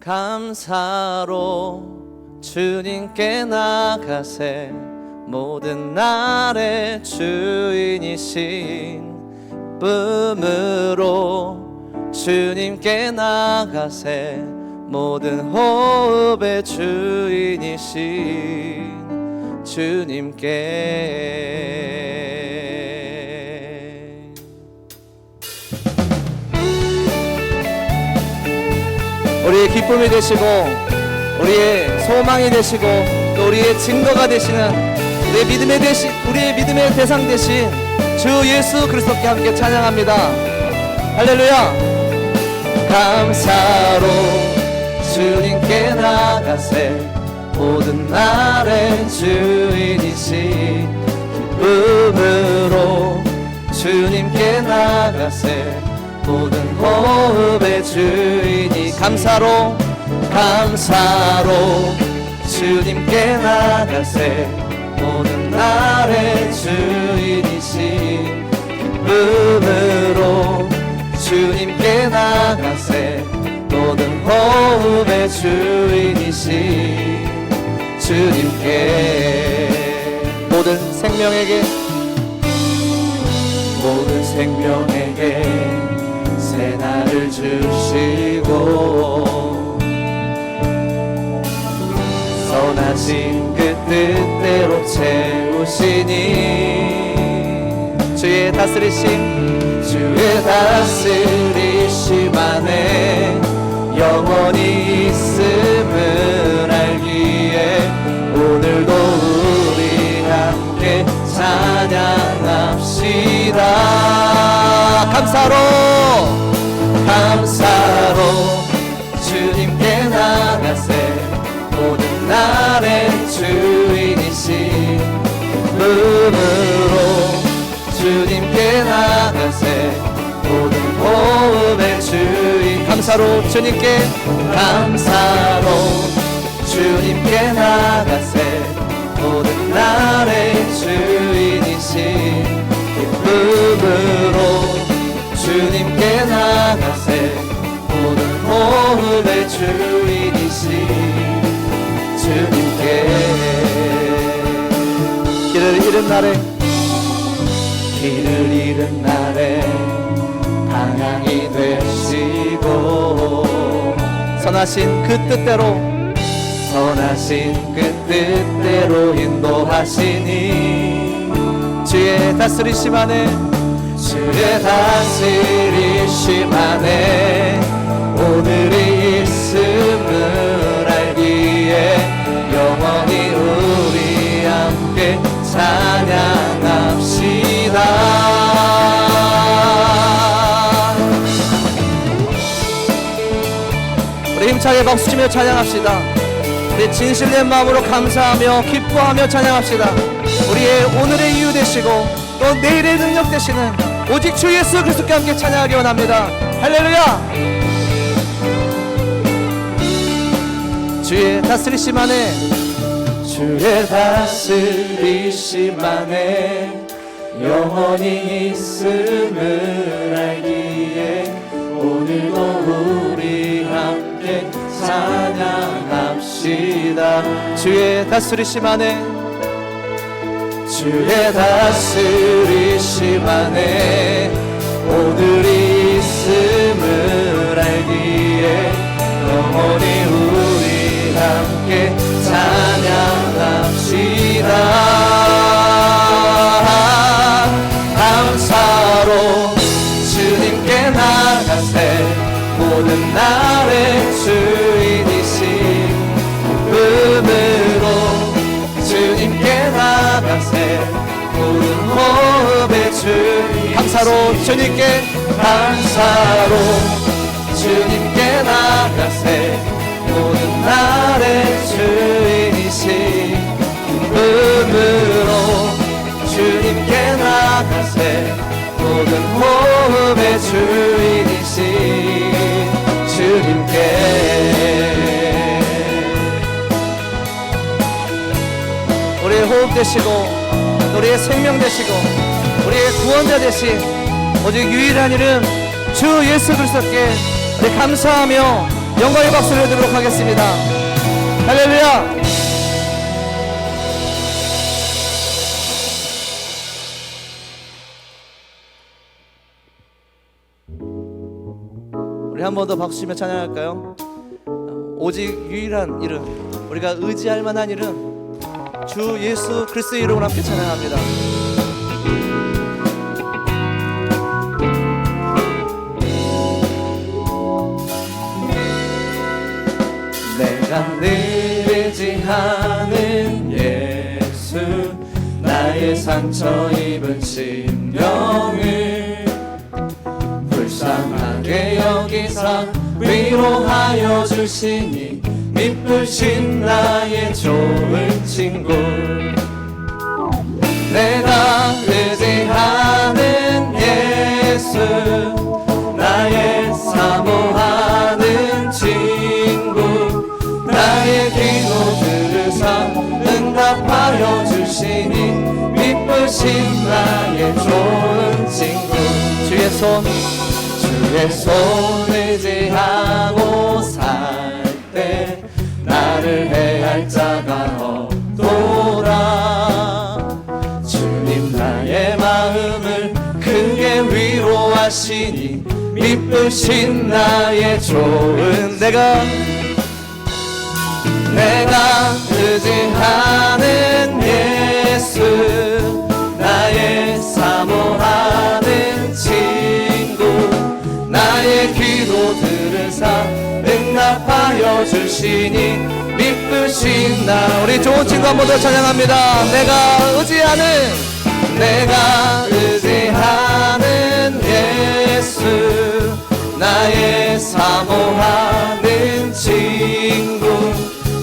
감사로 주님께 나가세 모든 날의 주인이신 쁨으로 주님께 나가세 모든 호흡의 주인이신 주님께 우리의 기쁨이 되시고 우리의 소망이 되시고 또 우리의 증거가 되시는 우리의 믿음의 대신 우리의 믿음의 대상 되신 주 예수 그리스도께 함께 찬양합니다. 할렐루야. 감사로 주님께 나가세 모든 날의 주인이신 기쁨으로 주님께 나가세 모든 호흡의 주인이 감사로 감사로 주님께 나가세. 모든 날의 주인이신 기쁨으로 주님께 나가세. 모든 호흡의 주인이신 주님께. 모든 생명에게 모든 날을 주시고 선하신 그 뜻대로 채우시니 주의 다스리심 주의 다스리심 안에 영원히 있음을 알기에 오늘도 우리 함께 찬양합시다. 감사로 감사로 주님께 나가세. 모든 날의 주인이신 음으로 주님께 나가세. 모든 호흡의 주인. 감사로 주님께 감사로 주님께 나가세. 모든 날의 주인이신 기쁨으로 주님께 나가세 호흡의 주인이신 주님께. 길을 잃은 날에 길을 잃은 날에 방향이 되시고 선하신 그 뜻대로 선하신 그 뜻대로 인도하시니 주의 다스리심 안에 주의 다스리심 안에 오늘의 있음을 알기에 영원히 우리 함께 찬양합시다. 힘차게 박수 치며 찬양합시다. 우리 진실된 마음으로 감사하며 기뻐하며 찬양합시다. 우리의 오늘의 이유 되시고 또 내일의 능력 되시는 오직 주 예수 그리스도께 함께 찬양하기 원합니다. 할렐루야 주의 다스리심 안에. 주의 다스리심 안에 영원히 있음을 알기에 오늘도 우리 함께 찬양합시다. 주의 다스리심 안에. 주의 다스리심 안에 오늘이 있음을 알기에 영원히 주님께 감사로 주님께 나가세 모든 날의 주인이신 음으로 주님께 나가세 모든 호흡의 주인이신 주님께. 우리의 호흡 되시고 우리의 생명 되시고 우리의 구원자 되신 오직 유일한 이름 주 예수 그리스도께 우리 감사하며 영광의 박수를 드리도록 하겠습니다. 할렐루야! 우리 한 번 더 박수 치며 찬양할까요? 오직 유일한 이름, 우리가 의지할 만한 이름, 주 예수 그리스도의 이름으로 함께 찬양합니다. 상처 입은 심령을 불쌍하게 여기사 위로하여 주시니 미쁘신 나의 좋은 친구. 내가 의지하는 예수 미쁘신 나의 좋은 친구. 주의 손 주의 손 의지하고 살 때 나를 해할 자가 없도다 주님 나의 마음을 크게 위로하시니 미쁘신 나의 좋은 내가 내가 의지하는 예수 들으사 응답하여 주시니 나. 우리 좋은 친구 한 번 더 찬양합니다. 내가 의지하는 내가 의지하는 예수 나의 사모하는 친구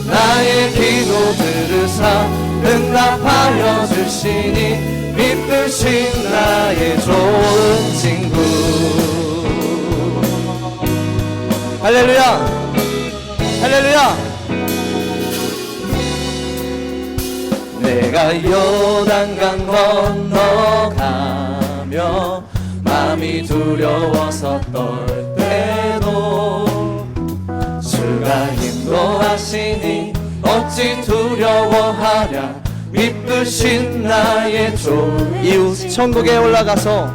나의 기도 들으사 응답하여 주시니 미쁘신 나의 좋은 친구 할렐루야. 할렐루야. 내가 요단강 건너가며 마음이 두려워서 떨 때도 주가 인도하시니 어찌 두려워하랴. 미쁘신 나의 조 이웃 천국에 올라가서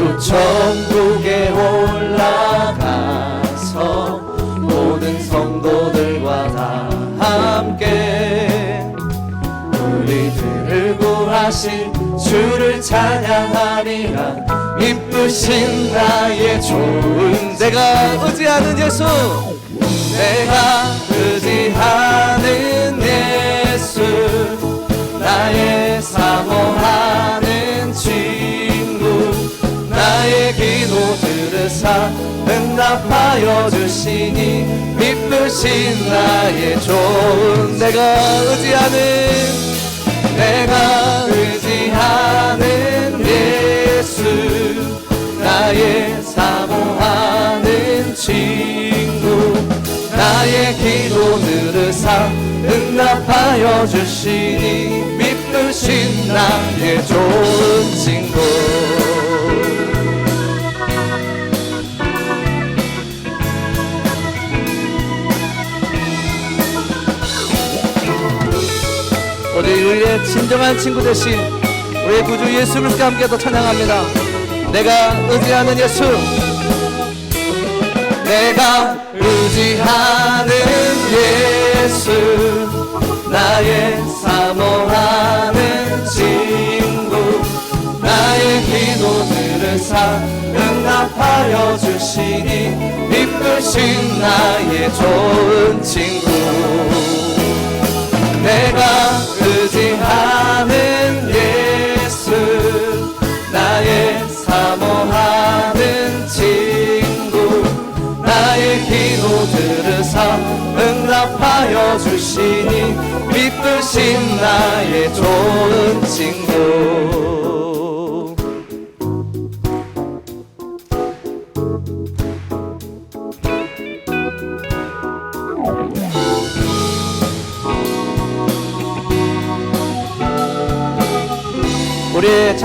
이웃 천국에 올라가 서 모든 성도들과 다 함께 우리들을 구하신 주를 찬양하리라. 미쁘신 나의 좋은 내가 의지하는 예수 내가 의지하는 예수 나의 사모하는 친구 나의 기도 들으사 응답하여 주시니 미쁘신 나의 좋은 내가 의지하는 내가 의지하는 예수 나의 사모하는 친구 나의 기도 들으사 응답하여 주시니 미쁘신 나의 좋은 친구 우리 우리의 진정한 친구 대신 우리의 구주 예수 그리스도와 함께 더 찬양합니다. 내가 의지하는 예수, 내가 의지하는 예수, 나의 사모하는 친구, 나의 기도 들으사 응답하여 주시니 미쁘신 나의 좋은 친구. 내가 의지하는 예수 나의 사모하는 친구 나의 기도 들으사 응답하여 주시니 미쁘신 나의 좋은 친구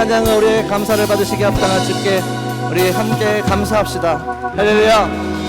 찬양을 우리의 감사를 받으시게 합당한 주께 우리 함께 감사합시다. 할렐루야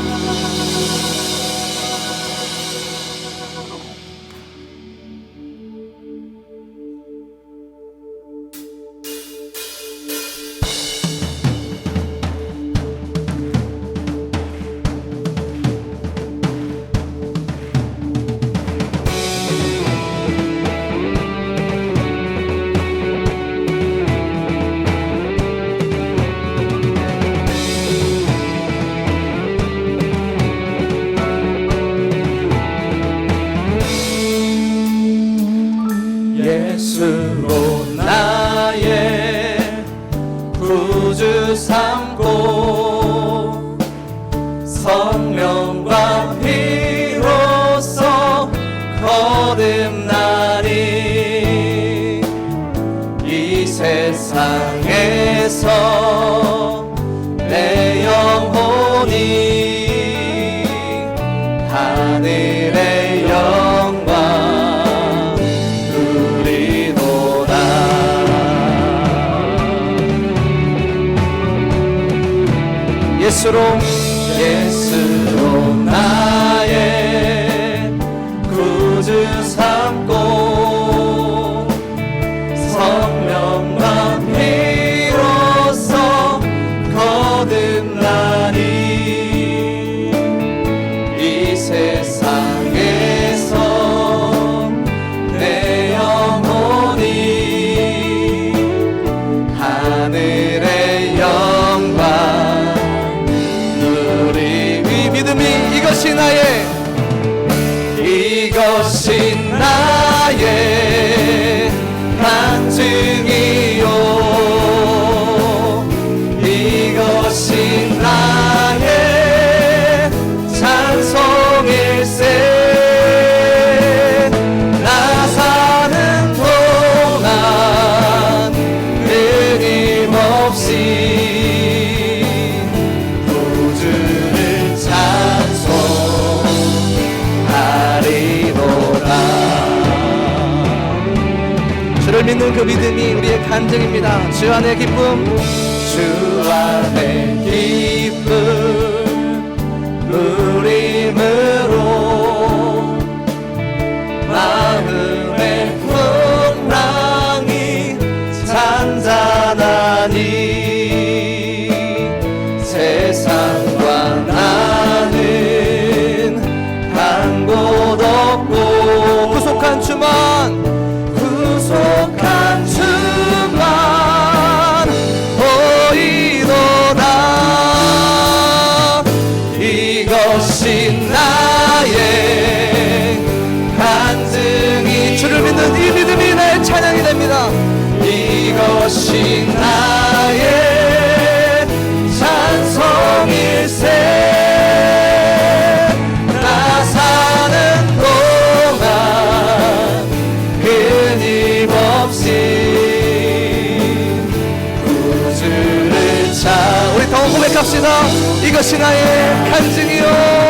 세상에서 믿는 그 믿음이 우리의 간증입니다. 주 안의 기쁨, 주 안의 기쁨, 우리 고백합시다. 이것이 나의 간증이요.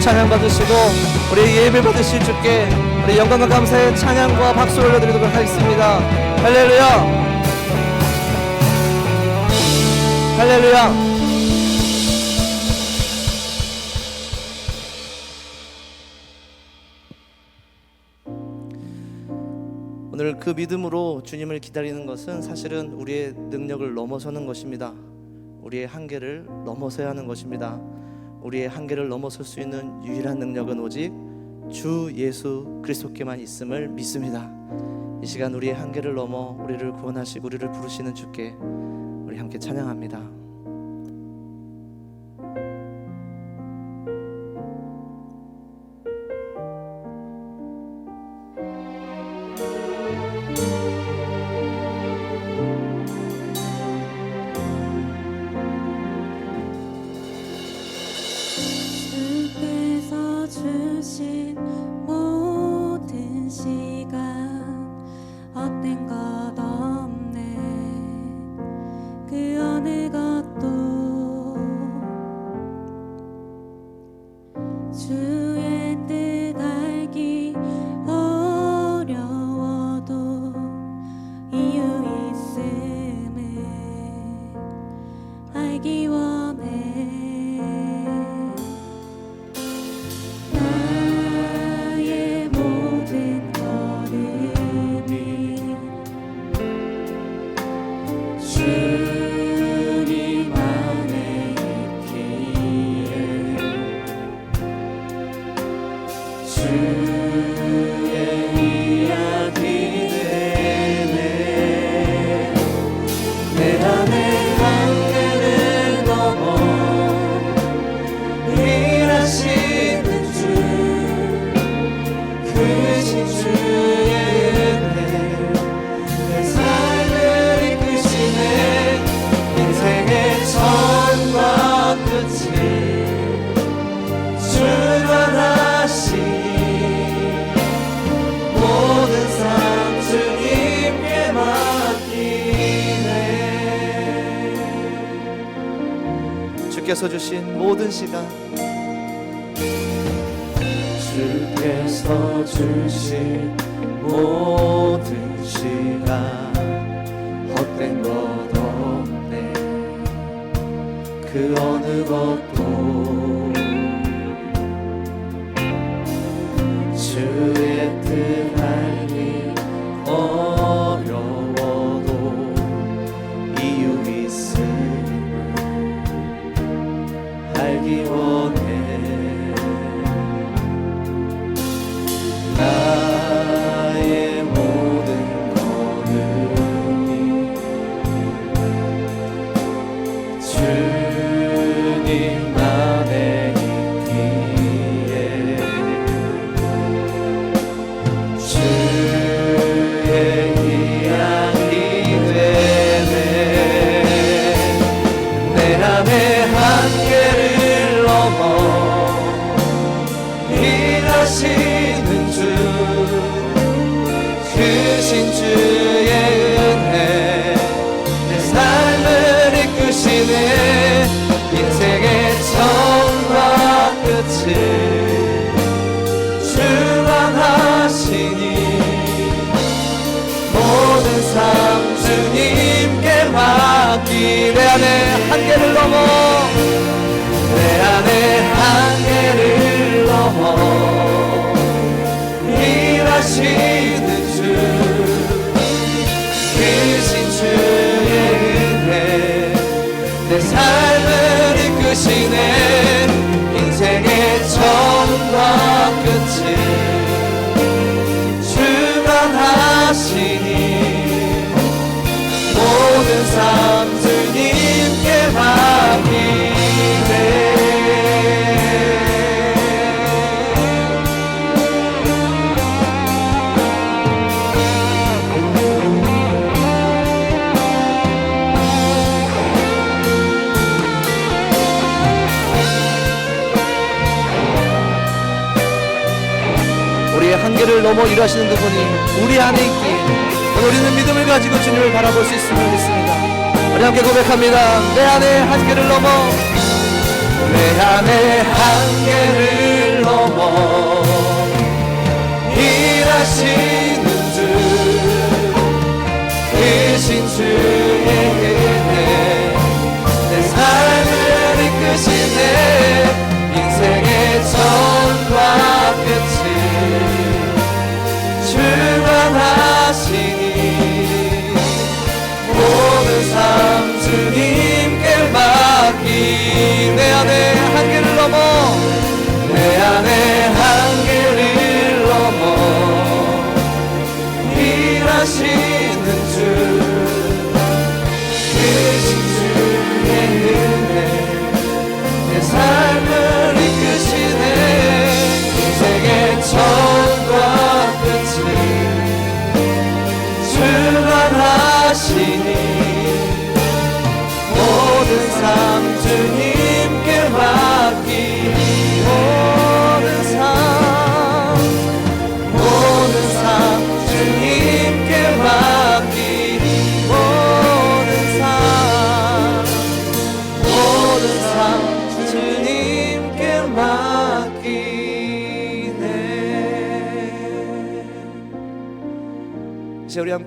찬양 받으시고 우리 예배 받으실 주께 우리 영광과 감사의 찬양과 박수 올려드리도록 하겠습니다. 할렐루야. 할렐루야. 오늘 그 믿음으로 주님을 기다리는 것은 사실은 우리의 능력을 넘어서는 것입니다. 우리의 한계를 넘어서야 하는 것입니다. 우리의 한계를 넘어설 수 있는 유일한 능력은 오직 주 예수 그리스도께만 있음을 믿습니다. 이 시간 우리의 한계를 넘어 우리를 구원하시고 우리를 부르시는 주께 우리 함께 찬양합니다. 주 주께서 주신 모든 시간. 주께서 주신 모든 시간. 헛된 것 없네. 그 어느 것 넘어 일하시는 그분이 우리 안에 있기에 우리는 믿음을 가지고 주님을 바라볼 수 있음을 믿습니다. 우리 함께 고백합니다. 내 안에 한계를 넘어 내 안에 한계를 넘어 일하시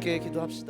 함께 기도합시다